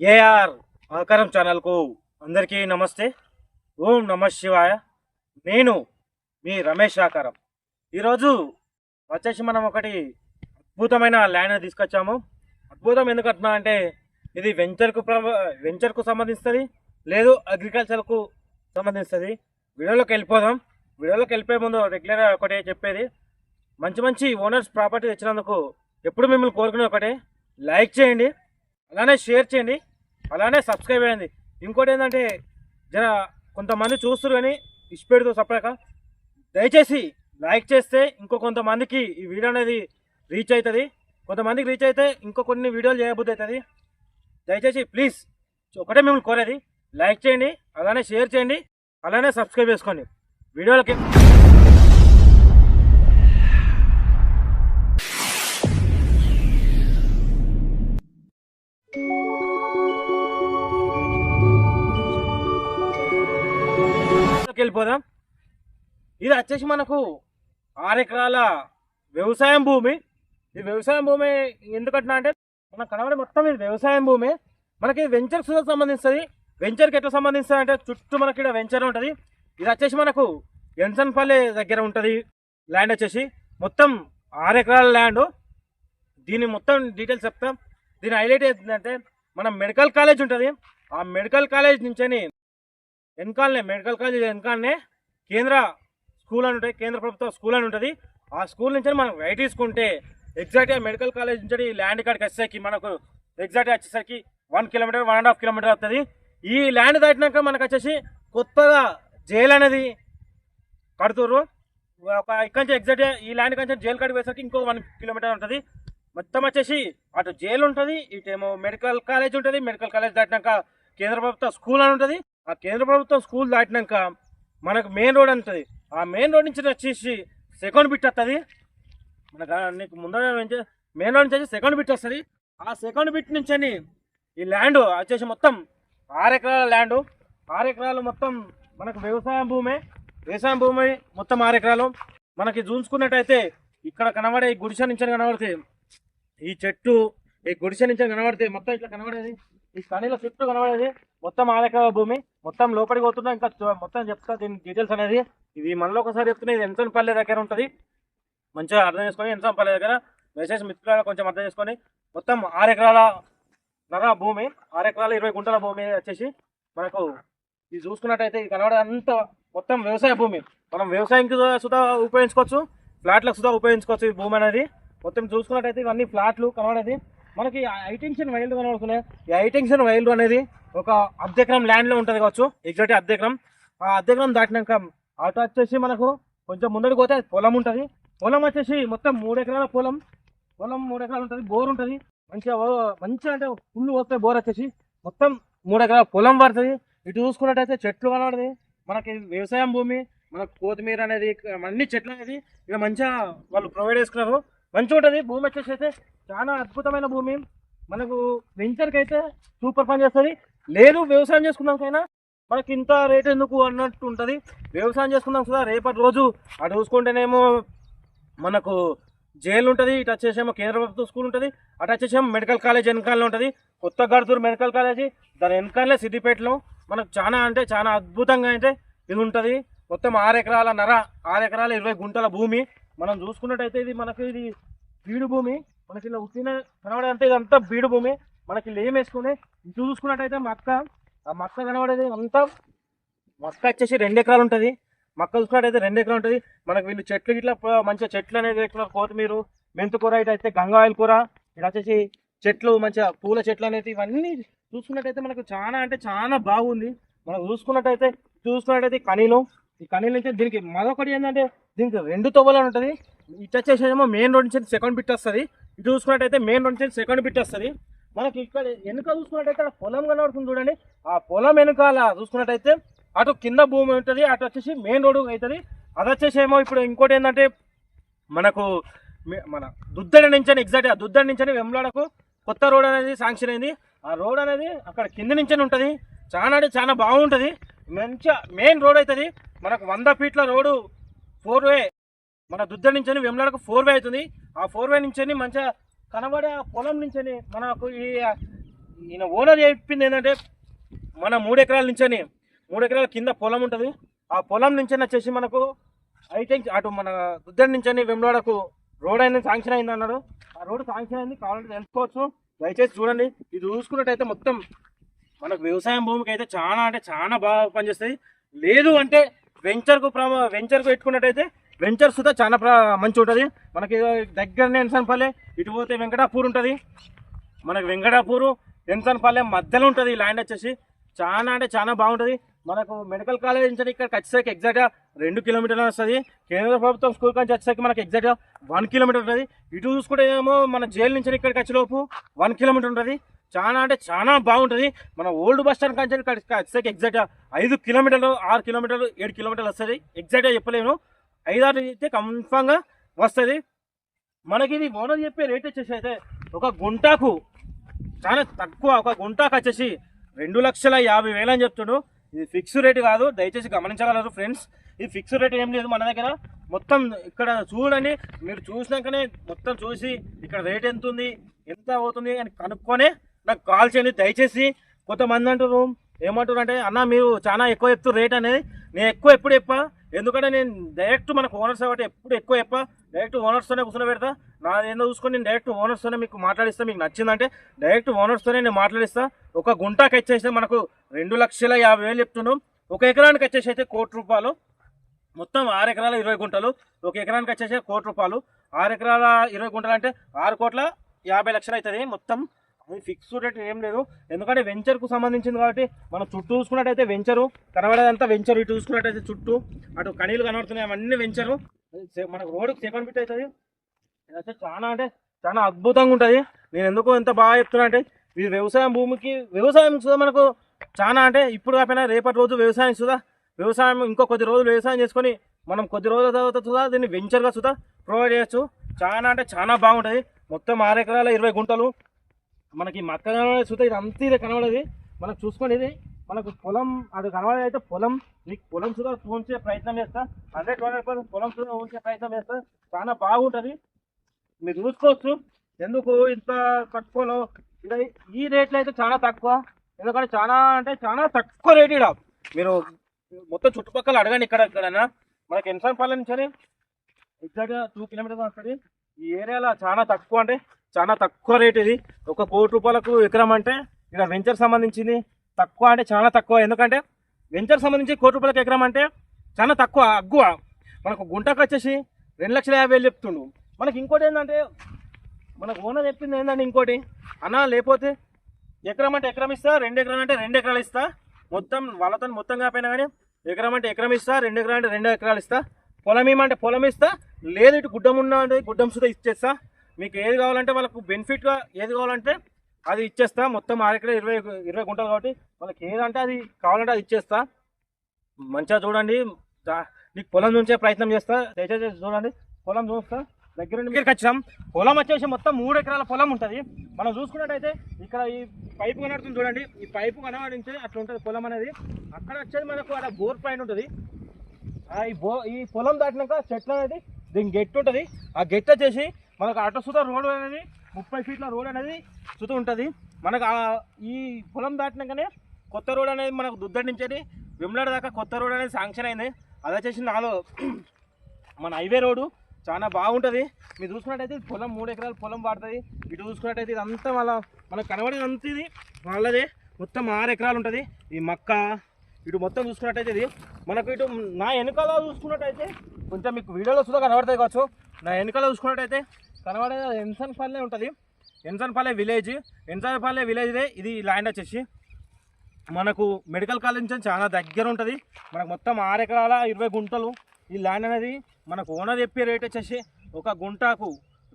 AR ఆకారం ఛానల్కు అందరికీ నమస్తే. ఓం నమ శివాయ. నేను మీ రమేష్ ఆకారం ఈరోజు వచ్చేసి మనం ఒకటి అద్భుతమైన ల్యాండ్ తీసుకొచ్చాము. అద్భుతం ఎందుకంటున్నా అంటే ఇది వెంచర్కు వెంచర్కు సంబంధిస్తుంది లేదు అగ్రికల్చర్కు సంబంధిస్తుంది వీడియోలోకి వెళ్ళిపోదాం. వీడియోలోకి వెళ్ళిపోయే ముందు రెగ్యులర్గా ఒకటే చెప్పేది. మంచి మంచి ఓనర్స్ ప్రాపర్టీ తెచ్చినందుకు ఎప్పుడు మిమ్మల్ని కోరుకునే ఒకటే. లైక్ చేయండి. అలానే షేర్ చేయండి. అలానే సబ్స్క్రైబ్ అయ్యింది ఇంకోటి ఏంటంటే జర కొంతమంది చూస్తారు కానీ ఇష్టపెడుతూ సపరేక దయచేసి లైక్ చేస్తే ఇంకో కొంతమందికి ఈ వీడియో అనేది రీచ్ అవుతుంది కొంతమందికి రీచ్ అయితే ఇంకో కొన్ని వీడియోలు చేయబుద్ధి అవుతుంది దయచేసి ప్లీజ్ ఒకటే మిమ్మల్ని కోరేది లైక్ చేయండి అలానే షేర్ చేయండి అలానే సబ్స్క్రైబ్ చేసుకోండి. వీడియోలకి వెళ్ళిపోదాం ఇది వచ్చేసి మనకు ఆరు ఎకరాల వ్యవసాయం భూమి. ఈ వ్యవసాయం భూమి ఎందుకంటున్నా అంటే మన కనబడే మొత్తం ఇది వ్యవసాయం భూమి. మనకి వెంచర్ వెంచర్స్ సంబంధిస్తుంది వెంచర్కి ఎట్లా సంబంధిస్తుంది అంటే చుట్టూ మనకి ఇక్కడ వెంచర్ ఉంటుంది. ఇది వచ్చేసి మనకు ఎన్సన్పల్లి దగ్గర ఉంటుంది. ల్యాండ్ వచ్చేసి మొత్తం ఆరు ఎకరాల ల్యాండ్ దీని మొత్తం డీటెయిల్స్ చెప్తాం. దీని హైలైట్ ఏంటంటే మన మెడికల్ కాలేజ్ ఉంటుంది. ఆ మెడికల్ కాలేజ్ నుంచి వెనకాలనే మెడికల్ కాలేజ్ వెనకాలనే కేంద్ర స్కూల్ అని ఉంటుంది కేంద్ర ప్రభుత్వ స్కూల్ అని ఉంటుంది. ఆ స్కూల్ నుంచి మనం రైట్ తీసుకుంటే ఎగ్జాక్ట్గా మెడికల్ కాలేజ్ నుంచి ల్యాండ్ కాడికి వచ్చేసరికి మనకు ఎగ్జాక్ట్గా వచ్చేసరికి one kilometre one and half kilometre అవుతుంది ఈ ల్యాండ్ దాటినాక మనకు వచ్చేసి కొత్తగా జైలు అనేది కడుతుర్రు. ఒక ఇక్కడ నుంచి ఎగ్జాక్ట్గా ఈ ల్యాండ్ కంటే జైలు కాడికి వేసరికి ఇంకో వన్ కిలోమీటర్ ఉంటుంది. మొత్తం వచ్చేసి అటు జైలు ఉంటుంది ఇటేమో మెడికల్ కాలేజ్ ఉంటుంది. మెడికల్ కాలేజ్ దాటినాక కేంద్ర ప్రభుత్వ స్కూల్ అని ఉంటుంది. ఆ కేంద్ర ప్రభుత్వం స్కూల్ దాటినాక మనకు మెయిన్ రోడ్ అంటుంది ఆ మెయిన్ రోడ్ నుంచి వచ్చేసి సెకండ్ బిట్ వస్తుంది మనకు నీకు ముందర మెయిన్ రోడ్ నుంచి వచ్చి సెకండ్ బిట్ వస్తుంది. ఆ సెకండ్ బిట్ నుంచి అని ఈ ల్యాండ్ వచ్చేసి మొత్తం ఆరు ఎకరాల ల్యాండ్. ఆరు ఎకరాలు మొత్తం మనకు వ్యవసాయం భూమే. వ్యవసాయం భూమి మొత్తం ఆరు ఎకరాలు. మనకి చూసుకున్నట్టయితే ఇక్కడ కనబడే ఈ గుడిసె నుంచి కనబడితే ఈ చెట్టు ఈ గుడిసె నుంచి కనబడితే మొత్తం ఇట్లా కనబడేది. ఈ కనీల చుట్టూ కనబడేది. మొత్తం ఆరు ఎకరాల భూమి. మొత్తం లోపలికి పోతున్నా ఇంకా మొత్తం చెప్తా. దీని డీటెయిల్స్ అనేది ఇది మనలో ఒకసారి చెప్తున్నా. ఇది ఎంతపల్లి దగ్గర ఉంటుంది. మంచిగా అర్థం చేసుకొని ఎంతపల్లి దగ్గర. దయచేసి మిత్రులు కొంచెం అర్థం చేసుకొని. మొత్తం ఆరు ఎకరాల నర భూమి. ఆరు ఎకరాల ఇరవై గుంటల భూమి వచ్చేసి మనకు ఇది చూసుకున్నట్టయితే ఇది కనబడే అంత మొత్తం వ్యవసాయ భూమి. మనం వ్యవసాయంకి సుధా ఉపయోగించుకోవచ్చు. ఫ్లాట్లకు సుధా ఉపయోగించుకోవచ్చు ఈ భూమి అనేది. మొత్తం చూసుకున్నట్టయితే ఇవన్నీ ఫ్లాట్లు కనబడేది. మనకి ఐటెన్షన్ వైల్డ్ కనబడుతున్నాయి ఈ ఐటెన్షన్ వైల్డ్ అనేది ఒక అర్ధెకరం ల్యాండ్లో ఉంటుంది కావచ్చు. ఎగ్జాక్ట్ అర్ధెకరం ఆ అర్ధెకరం దాటినాక అటు వచ్చేసి మనకు కొంచెం ముందడికి పోతే పొలం ఉంటుంది. పొలం వచ్చేసి మొత్తం మూడు ఎకరాల పొలం. పొలం మూడు ఎకరాలు ఉంటుంది. బోర్ ఉంటుంది. మంచిగా మంచిగా అంటే ఫుల్ పోతే బోర్ వచ్చేసి మొత్తం మూడు ఎకరాల పొలం పడుతుంది. ఇటు చూసుకున్నట్టయితే చెట్లు కనబడుతుంది మనకి వ్యవసాయం భూమి మనకు కొత్తిమీర అనేది అన్ని చెట్లు అనేది ఇక్కడ మంచిగా వాళ్ళు ప్రొవైడ్ చేసుకున్నారు. మంచిగా ఉంటుంది భూమి వచ్చేసి అయితే చాలా అద్భుతమైన భూమి. మనకు వెంచర్కి అయితే సూపర్ పని చేస్తుంది. లేదు వ్యవసాయం చేసుకున్నాకైనా మనకి ఇంత రేట్ ఎందుకు అన్నట్టు ఉంటుంది. వ్యవసాయం చేసుకుందాం కదా రేపటి రోజు అటు చూసుకుంటేనేమో మనకు జైలు ఉంటుంది ఇటు వచ్చేసేమో కేంద్ర ప్రభుత్వ స్కూల్ ఉంటుంది అటు వచ్చేసేమో మెడికల్ కాలేజ్ వెనకాలనే ఉంటుంది. కొత్త గడుతూరు మెడికల్ కాలేజీ దాని వెనకాలనే సిద్దిపేటలో మనకు చాలా అంటే చాలా అద్భుతంగా అయితే ఇది ఉంటుంది. మొత్తం ఆరు ఎకరాల నర ఆరు ఎకరాల ఇరవై గుంటల భూమి. మనం చూసుకున్నట్టయితే ఇది మనకి ఇది బీడు భూమి. మనకి ఇలా ఉత్తిన కనబడేదంటే ఇదంతా బీడు భూమి. మనకి లేమ్ వేసుకుని ఇటు చూసుకున్నట్టయితే మక్క. ఆ మక్క కనబడేది అంతా మక్క వచ్చేసి రెండు ఎకరాలు ఉంటుంది. మక్క చూసుకున్నట్టయితే రెండు ఎకరాలు ఉంటుంది. మనకి వీళ్ళు చెట్లు ఇట్లా మంచిగా చెట్లు అనేది ఎక్కువ కొత్తిమీర మెంతుకూర ఇటు అయితే గంగాయిల కూర ఇటు వచ్చేసి చెట్లు మంచిగా పూల చెట్లు అనేది ఇవన్నీ చూసుకున్నట్టయితే మనకు చాలా అంటే చాలా బాగుంది. మనం చూసుకున్నట్టయితే చూసుకున్నట్టయితే కనీలు ఈ కనీల నుంచి దీనికి మరొకటి ఏంటంటే దీనికి రెండు తొవ్వలు ఉంటుంది. ఇటు వచ్చేసేమో మెయిన్ రోడ్ నుంచి సెకండ్ బిట్ వస్తుంది. ఇటు చూసుకున్నట్టయితే మెయిన్ రోడ్ నుంచి సెకండ్ బిట్ వస్తుంది. మనకి ఇక్కడ వెనుక చూసుకున్నట్టయితే పొలం కనబడుతుంది చూడండి. ఆ పొలం వెనుకాల చూసుకున్నట్టయితే అటు కింద భూమి ఉంటుంది అటు వచ్చేసి మెయిన్ రోడ్ అవుతుంది. అది వచ్చేసేమో ఇప్పుడు ఇంకోటి ఏంటంటే మనకు మన దుద్దడి నుంచి ఎగ్జాక్ట్ దుద్దడి నుంచి వెమ్లాడకు కొత్త రోడ్ అనేది శాంక్షన్ అయింది. ఆ రోడ్ అనేది అక్కడ కింద నుంచి ఉంటుంది. చాలా అంటే చాలా బాగుంటుంది. మంచిగా మెయిన్ రోడ్ అవుతుంది మనకు వంద ఫీట్ల రోడ్డు ఫోర్ వే మన దుద్దడి నుంచి వెమ్లాడకు ఫోర్ వే అవుతుంది. ఆ ఫోర్ వే నుంచి మంచిగా కనబడే ఆ పొలం నుంచి మనకు ఈ ఈయన ఓనర్ చెప్పింది ఏంటంటే మన మూడు ఎకరాల నుంచని మూడు ఎకరాల కింద పొలం ఉంటుంది. ఆ పొలం నుంచి వచ్చేసి మనకు అయితే అటు మన దుద్దడి నుంచి వెమ్లాడకు రోడ్ అనేది శాంక్షన్ అయింది అన్నాడు. ఆ రోడ్ శాంక్షన్ అయింది కావాలంటే తెలుసుకోవచ్చు. దయచేసి చూడండి. ఇది చూసుకున్నట్టయితే మొత్తం మనకు వ్యవసాయం భూమికి అయితే చాలా అంటే చాలా బాగా పనిచేస్తుంది. లేదు అంటే వెంచర్కు ప్రమ వెంచర్కు పెట్టుకున్నట్టయితే వెంచర్ సుతా చాలా మంచి ఉంటుంది మనకి దగ్గరనే ఎన్సన్పల్లె ఇటు పోతే వెంకటాపూర్ ఉంటుంది. మనకు వెంకటాపూరు ఎన్సన్పల్లె మధ్యలో ఉంటుంది ఈ ల్యాండ్ వచ్చేసి. చాలా అంటే చాలా బాగుంటుంది. మనకు మెడికల్ కాలేజ్ నుంచి ఇక్కడ వచ్చేసరికి ఎగ్జాక్ట్గా రెండు కిలోమీటర్లు వస్తుంది. కేంద్ర ప్రభుత్వం స్కూల్ నుంచి వచ్చేసరికి మనకి ఎగ్జాక్ట్గా వన్ కిలోమీటర్ ఉంటుంది. ఇటు చూసుకుంటే ఏమో మన జైలు నుంచి ఇక్కడికి వచ్చేలోపు వన్ కిలోమీటర్ ఉంటుంది. చాలా అంటే చాలా బాగుంటుంది. మన ఓల్డ్ బస్ స్టాండ్ కంటే ఇక్కడికి వచ్చేసరికి ఎగ్జాక్ట్గా ఐదు కిలోమీటర్లు ఆరు కిలోమీటర్లు ఏడు కిలోమీటర్లు వస్తుంది. ఎగ్జాక్ట్గా చెప్పలేను. ఐదారు అయితే కన్ఫామ్గా వస్తుంది. మనకి ఇది ఓనర్ చెప్పే రేట్ వచ్చేసి అయితే ఒక గుంటాకు చాలా తక్కువ. ఒక గుంటాకు వచ్చేసి రెండు లక్షల యాభై వేలు అని చెప్తుండు. ఇది ఫిక్స్ రేట్ కాదు. దయచేసి గమనించగలరు ఫ్రెండ్స్ ఇది ఫిక్స్ రేట్ ఏం లేదు మన దగ్గర. మొత్తం ఇక్కడ చూడండి. మీరు చూసినాకనే మొత్తం చూసి ఇక్కడ రేట్ ఎంత ఉంది ఎంత అవుతుంది అని కనుక్కొనే నాకు కాల్ చేయండి దయచేసి. కొంతమంది అంటారు ఏమంటారు అంటే అన్న మీరు చాలా ఎక్కువ చెప్తారు రేట్ అనేది. నేను ఎక్కువ ఎప్పుడు చెప్పా? ఎందుకంటే నేను డైరెక్ట్ మనకు ఓనర్స్ కాబట్టి ఎప్పుడు ఎక్కువ చెప్పా. డైరెక్ట్ ఓనర్స్తోనే కూర్చొని పెడతా. నా ఏదో చూసుకొని నేను డైరెక్ట్ ఓనర్స్తోనే మీకు మాట్లాడిస్తా. మీకు నచ్చిందంటే డైరెక్ట్ ఓనర్స్తోనే నేను మాట్లాడిస్తా. ఒక గుంటాకి వచ్చేసి మనకు రెండు లక్షల యాభై వేలు చెప్తున్నాం. ఒక ఎకరానికి వచ్చేసి అయితే కోటి రూపాయలు. మొత్తం ఆరు ఎకరాల ఇరవై గుంటలు. ఒక ఎకరానికి వచ్చేసి కోటి రూపాయలు. ఆరు ఎకరాల ఇరవై గుంటలు అంటే ఆరు కోట్ల యాభై లక్షలు అవుతుంది మొత్తం. అది ఫిక్స్డ్ రేట్ ఏం లేదు. ఎందుకంటే వెంచర్కు సంబంధించింది కాబట్టి మనం చుట్టూ చూసుకున్నట్టయితే వెంచరు కనబడేదంతా వెంచరు ఇటు చూసుకున్నట్టయితే చుట్టూ అటు కనీలు కనబడుతున్నాయి అవన్నీ వెంచరు మనకు రోడ్డుకు సెకండ్ బిట్ అవుతుంది. ఇదైతే చాలా అంటే చాలా అద్భుతంగా ఉంటుంది. నేను ఎందుకు ఎంత బాగా చెప్తున్నా అంటే ఇది వ్యవసాయం భూమికి వ్యవసాయం సుధా మనకు? చాలా అంటే ఇప్పుడు కాకపోయినా రేపటి రోజు వ్యవసాయం సుధా వ్యవసాయం ఇంకో కొద్ది రోజులు వ్యవసాయం చేసుకొని మనం కొద్ది రోజుల తర్వాత సుధా దీన్ని వెంచర్గా సుధా ప్రొవైడ్ చేయొచ్చు. చాలా అంటే చాలా బాగుంటుంది. మొత్తం ఆరు ఎకరాల ఇరవై గుంటలు. మనకి మక్క కనబడే చూస్తే ఇది అంత ఇది కనబడేది. మనకు చూసుకోండి ఇది మనకు పొలం అది కనబడేది అయితే పొలం. మీకు పొలం సుధా ఉంచే ప్రయత్నం చేస్తా. హండ్రెడ్ హండ్రెడ్ పర్సెంట్ పొలం సుధా ఉంచే ప్రయత్నం చేస్తా. చాలా బాగుంటుంది. మీరు చూసుకోవచ్చు. ఎందుకు ఇంత తక్కువలో? ఇది ఈ రేట్లు అయితే చాలా తక్కువ. ఎందుకంటే చాలా అంటే చాలా తక్కువ రేట్ ఇక్కడ మీరు మొత్తం చుట్టుపక్కల అడగండి ఇక్కడ ఎక్కడైనా. మనకి ఎన్సన్పల్లి నుంచి ఎగ్జాక్ట్గా టూ కిలోమీటర్స్ వస్తుంది. ఈ ఏరియాలో చాలా తక్కువ అంటే చాలా తక్కువ రేట్ ఇది. ఒక కోటి రూపాయలకు ఎకరం అంటే ఇక్కడ వెంచర్ సంబంధించింది తక్కువ అంటే చాలా తక్కువ. ఎందుకంటే వెంచర్ సంబంధించి కోటి రూపాయలకు ఎకరం అంటే చాలా తక్కువ అగ్గువ. మనకు గుంటకు వచ్చేసి రెండు లక్షల యాభై వేలు చెప్తుండు. మనకి ఇంకోటి ఏంటంటే మనకు ఓనర్ చెప్పింది ఏంటంటే ఇంకోటి అన్న లేకపోతే ఎకరం అంటే ఎకరం ఇస్తా రెండు ఎకరం అంటే రెండు ఎకరాలు ఇస్తా. మొత్తం వాళ్ళతో మొత్తం కాపోయినా కానీ ఎకరం అంటే ఎకరం ఇస్తా రెండు ఎకరం అంటే రెండు ఎకరాలు ఇస్తా. పొలం ఏమంటే పొలం ఇస్తా లేదు ఇటు గుడ్డం ఉన్నా అంటే గుడ్డం సుధా ఇచ్చేస్తా. మీకు ఏది కావాలంటే వాళ్ళకు బెనిఫిట్గా ఏది కావాలంటే అది ఇచ్చేస్తా. మొత్తం ఆరెక్కడ ఇరవై ఇరవై గుంటలు కాబట్టి వాళ్ళకి ఏదంటే అది కావాలంటే అది ఇచ్చేస్తా. మంచిగా చూడండి. మీకు నీకు పొలం చూసే ప్రయత్నం చేస్తా. దయచేసి చూడండి. పొలం చూస్తా. దగ్గర నుండి దగ్గరికి వచ్చాం పొలం వచ్చేసి మొత్తం మూడు ఎకరాల పొలం ఉంటుంది. మనం చూసుకున్నట్టయితే ఇక్కడ ఈ పైపు కనబడుతుంది చూడండి. ఈ పైపు కనబడించి అట్లా ఉంటుంది పొలం అనేది. అక్కడ వచ్చేది మనకు అక్కడ బోర్ పాయింట్ ఉంటుంది. ఈ బో ఈ పొలం దాటినాక చెట్లు అనేది దీని గెట్ ఉంటుంది. ఆ గెట్ వచ్చేసి మనకు అటు సుత రోడ్ అనేది ముప్పై ఫీట్ల రోడ్ అనేది సుత ఉంటుంది. మనకు ఈ పొలం దాటినాకనే కొత్త రోడ్ అనేది మనకు దుద్దడి నుంచి విమ్లాడ దాకా కొత్త రోడ్ అనేది శాంక్షన్ అయింది. అది వచ్చేసి నాలో మన హైవే రోడ్డు చాలా బాగుంటుంది. మీరు చూసుకున్నట్టయితే పొలం మూడు ఎకరాలు పొలం పడుతుంది ఇటు చూసుకున్నట్టయితే ఇదంతా వాళ్ళ మనకు కనబడేది అంత ఇది వాళ్ళదే. మొత్తం ఆరు ఎకరాలు ఉంటుంది. ఈ మక్క ఇటు మొత్తం చూసుకున్నట్టయితే ఇది. మనకు ఇటు నా వెనకాల చూసుకున్నట్టయితే కొంచెం మీకు వీడియోలో సుధా కనబడతాయి కావచ్చు. నా వెనుకలో చూసుకున్నట్టయితే కనబడేది ఎన్సన్పల్లె ఉంటుంది. ఎన్సన్పల్లె విలేజ్. ఎన్సన్పల్లె విలేజ్దే ఇది ల్యాండ్ వచ్చేసి. మనకు మెడికల్ కాలేజ్ నుంచి చాలా దగ్గర ఉంటుంది. మనకు మొత్తం ఆరు ఎకరాల ఇరవై గుంటలు ఈ ల్యాండ్ అనేది మనకు ఓనర్ చెప్పే రేట్ వచ్చేసి ఒక గుంటకు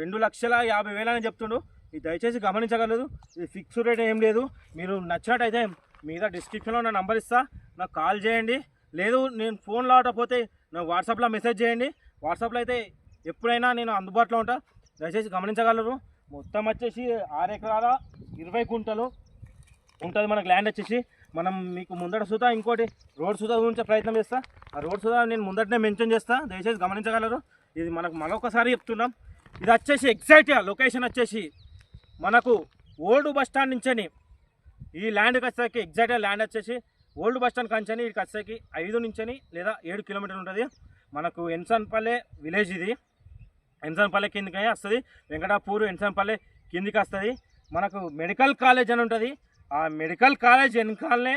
రెండు లక్షల యాభై వేలు అని చెప్తుండు. ఇది దయచేసి గమనించగలదు ఇది ఫిక్స్డ్ రేట్ ఏం లేదు. మీరు నచ్చినట్టయితే మీద డిస్క్రిప్షన్లో నా నంబర్ ఇస్తా. నాకు కాల్ చేయండి. లేదు నేను ఫోన్లో ఆడకపోతే నాకు వాట్సాప్లో మెసేజ్ చేయండి. వాట్సాప్లో అయితే ఎప్పుడైనా నేను అందుబాటులో ఉంటా. దయచేసి గమనించగలరు. మొత్తం వచ్చేసి ఆరు ఎకరాల ఇరవై కుంటలు ఉంటుంది మనకు ల్యాండ్ వచ్చేసి. మనం మీకు ముందట సుధా ఇంకోటి రోడ్ సుధా గురించి ప్రయత్నం చేస్తా. ఆ రోడ్ సుధా నేను ముందటనే మెన్షన్ చేస్తా. దయచేసి గమనించగలరు. ఇది మనకు మరొకసారి చెప్తున్నాం. ఇది వచ్చేసి ఎగ్జాక్ట్గా లొకేషన్ వచ్చేసి మనకు ఓల్డ్ బస్ స్టాండ్ ఈ ల్యాండ్కి వచ్చేసరికి ఎగ్జాక్ట్గా ల్యాండ్ వచ్చేసి ఓల్డ్ బస్ స్టాండ్ కంచని ఇక్కడికి వచ్చేసరికి ఐదు నుంచని లేదా ఏడు కిలోమీటర్లు ఉంటుంది. మనకు ఎన్సన్పల్లె విలేజ్ ఇది. ఎన్సన్పల్లె కిందకి వస్తుంది. వెంకటాపూర్ ఎన్సన్పల్లె కిందికి వస్తుంది. మనకు మెడికల్ కాలేజ్ అని ఉంటుంది. ఆ మెడికల్ కాలేజ్ వెనకాలనే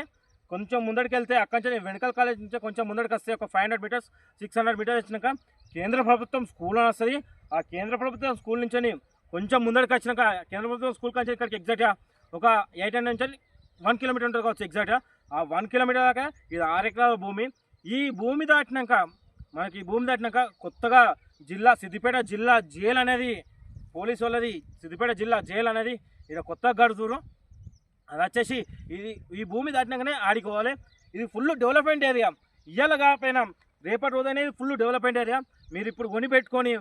కొంచెం ముందడికి వెళ్తే అక్కడి నుంచి మెడికల్ కాలేజ్ నుంచి కొంచెం ముందడికి వస్తే ఒక five hundred metres six hundred metres వచ్చినాక కేంద్ర ప్రభుత్వం స్కూల్ అని వస్తుంది. ఆ కేంద్ర ప్రభుత్వం స్కూల్ నుంచి కొంచెం ముందడికి వచ్చినాక కేంద్ర ప్రభుత్వం స్కూల్ నుంచి ఇక్కడికి ఎగ్జాక్ట్గా ఒక ఎయిట్ హండ్రెడ్ నుంచి వన్ కిలోమీటర్ ఉంటుంది కావచ్చు ఎగ్జాక్ట్గా ఆ వన్ కిలోమీటర్ దాకా ఇది ఆరు ఎకరాల భూమి. ఈ భూమి దాటినాక మనకి ఈ భూమి దాటినాక కొత్తగా జిల్లా సిద్దిపేట జిల్లా జైలు అనేది పోలీసు వాళ్ళది సిద్దిపేట జిల్లా జైలు అనేది ఇది కొత్తగా గడుతురు అది వచ్చేసి ఇది ఈ భూమి దాటినాకనే ఆడుకోవాలి ఇది ఫుల్ డెవలప్మెంట్ ఏరియా ఇయ్యాల కాకపోయినా రేపటి రోజు అనేది ఫుల్ డెవలప్మెంట్ ఏరియా మీరు ఇప్పుడు కొని పెట్టుకొని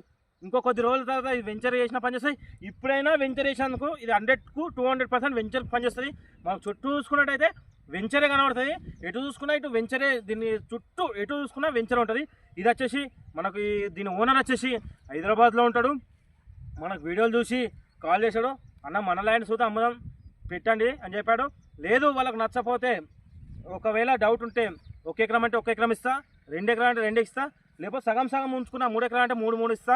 ఇంకో కొద్ది రోజుల తర్వాత ఇది వెంచర్ చేసిన పనిచేస్తుంది ఇప్పుడైనా వెంచర్ చేసినందుకు ఇది హండ్రెడ్కు టూ హండ్రెడ్ పర్సెంట్ వెంచర్ పనిచేస్తుంది మనం చుట్టూ చూసుకున్నట్టయితే వెంచరే కనబడుతుంది. ఎటు చూసుకున్నా ఇటు వెంచరే దీన్ని చుట్టూ ఎటు చూసుకున్నా వెంచర్ ఉంటుంది. ఇది వచ్చేసి మనకు ఈ దీని ఓనర్ వచ్చేసి హైదరాబాద్లో ఉంటాడు. మనకు వీడియోలు చూసి కాల్ చేశాడు. అన్న మన ల్యాండ్ చూద్దాం అమ్మదాం పెట్టండి అని చెప్పాడు. లేదు వాళ్ళకు నచ్చపోతే ఒకవేళ డౌట్ ఉంటే ఒక ఎకరం అంటే ఒక ఎకరం ఇస్తా రెండు ఎకరం అంటే రెండు ఇస్తా లేకపోతే సగం సగం ఉంచుకున్నా మూడు ఎకరం అంటే మూడు మూడు ఇస్తా.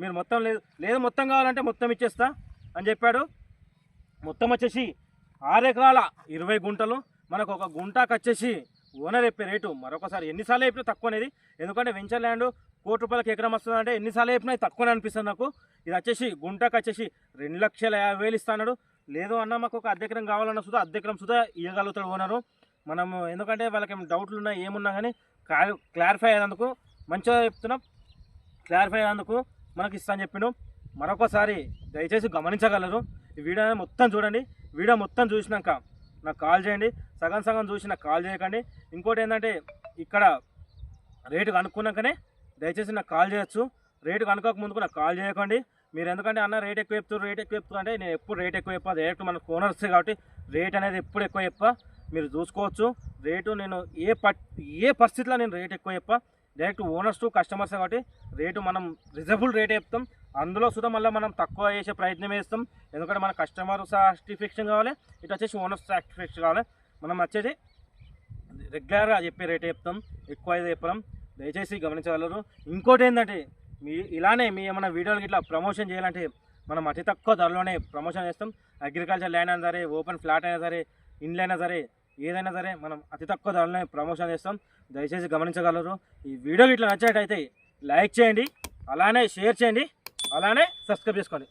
మీరు మొత్తం లేదు లేదు మొత్తం కావాలంటే మొత్తం ఇచ్చేస్తా అని చెప్పాడు. మొత్తం వచ్చేసి ఆరు ఎకరాల ఇరవై గుంటలు. మనకు ఒక గుంటకు వచ్చేసి ఓనర్ చెప్పే రేటు మరొకసారి ఎన్నిసార్లు చెప్పినా తక్కువ అనేది. ఎందుకంటే వెంచర్ ల్యాండ్ కోటి రూపాయలకి ఎకరం వస్తుంది అంటే ఎన్నిసార్లు చెప్పినా ఇది తక్కువనే అనిపిస్తుంది నాకు. ఇది వచ్చేసి గుంటకు వచ్చేసి రెండు లక్షల యాభై వేలు ఇస్తాడు లేదు అన్న మాకు ఒక అద్దె కావాలన్నా కావాలన్న సుధా అద్దె సుధా ఇవ్వగలుగుతాడు ఓనరు మనము ఎందుకంటే వాళ్ళకి ఏమైనా డౌట్లు ఉన్నా ఏమున్నా కానీ క్లారిఫై అయ్యేందుకు మంచిగా చెప్తున్నాం. క్లారిఫై అయ్యేందుకు మనకి ఇస్తాను చెప్పిండు. మరొకసారి దయచేసి గమనించగలరు. ఈ వీడియో మొత్తం చూడండి. వీడియో మొత్తం చూసినాక నాకు కాల్ చేయండి. సగం సగం చూసి నాకు కాల్ చేయకండి. ఇంకోటి ఏంటంటే ఇక్కడ రేటు కనుక్కున్నాకనే దయచేసి నాకు కాల్ చేయొచ్చు. రేటు కనుక్కోక ముందుకు నాకు కాల్ చేయకండి. మీరు ఎందుకంటే అన్న రేట్ ఎక్కువ చెప్తారు రేట్ ఎక్కువ చెప్తారు అంటే నేను ఎప్పుడు రేట్ ఎక్కువ చెప్పా. డైరెక్ట్ మనకు ఓనర్స్ కాబట్టి రేట్ అనేది ఎప్పుడు ఎక్కువ చెప్పా. మీరు చూసుకోవచ్చు. రేటు నేను ఏ పట్ ఏ పరిస్థితిలో నేను రేట్ ఎక్కువ చెప్పా. డైరెక్ట్ ఓనర్స్ టు కస్టమర్స్ కాబట్టి రేటు మనం రిజనబుల్ రేట్ చెప్తాం. అందులో సుధా మళ్ళీ మనం తక్కువ చేసే ప్రయత్నం చేస్తాం. ఎందుకంటే మన కస్టమర్ సాటిస్ఫాక్షన్ కావాలి ఇటు వచ్చేసి ఓనర్ సాటిస్ఫాక్షన్ కావాలి. మనం వచ్చేసి రెగ్యులర్గా చెప్పే రేట్ చెప్తాం. ఎక్కువ అయితే చెప్పడం దయచేసి గమనించగలరు. ఇంకోటి ఏంటంటే మీ ఇలానే మీ ఏమైనా వీడియోలకి ఇట్లా ప్రమోషన్ చేయాలంటే మనం అతి తక్కువ ధరలోనే ప్రమోషన్ చేస్తాం. అగ్రికల్చర్ ల్యాండ్ అయినా సరే ఓపెన్ ఫ్లాట్ అయినా సరే ఇండ్లు అయినా సరే ఏదైనా సరే మనం అతి తక్కువ ధరలోనే ప్రమోషన్ చేస్తాం. దయచేసి గమనించగలరు. ఈ వీడియో ఇట్లా నచ్చినట్టయితే లైక్ చేయండి అలానే షేర్ చేయండి అలానే సబ్స్క్రైబ్ చేసుకోండి.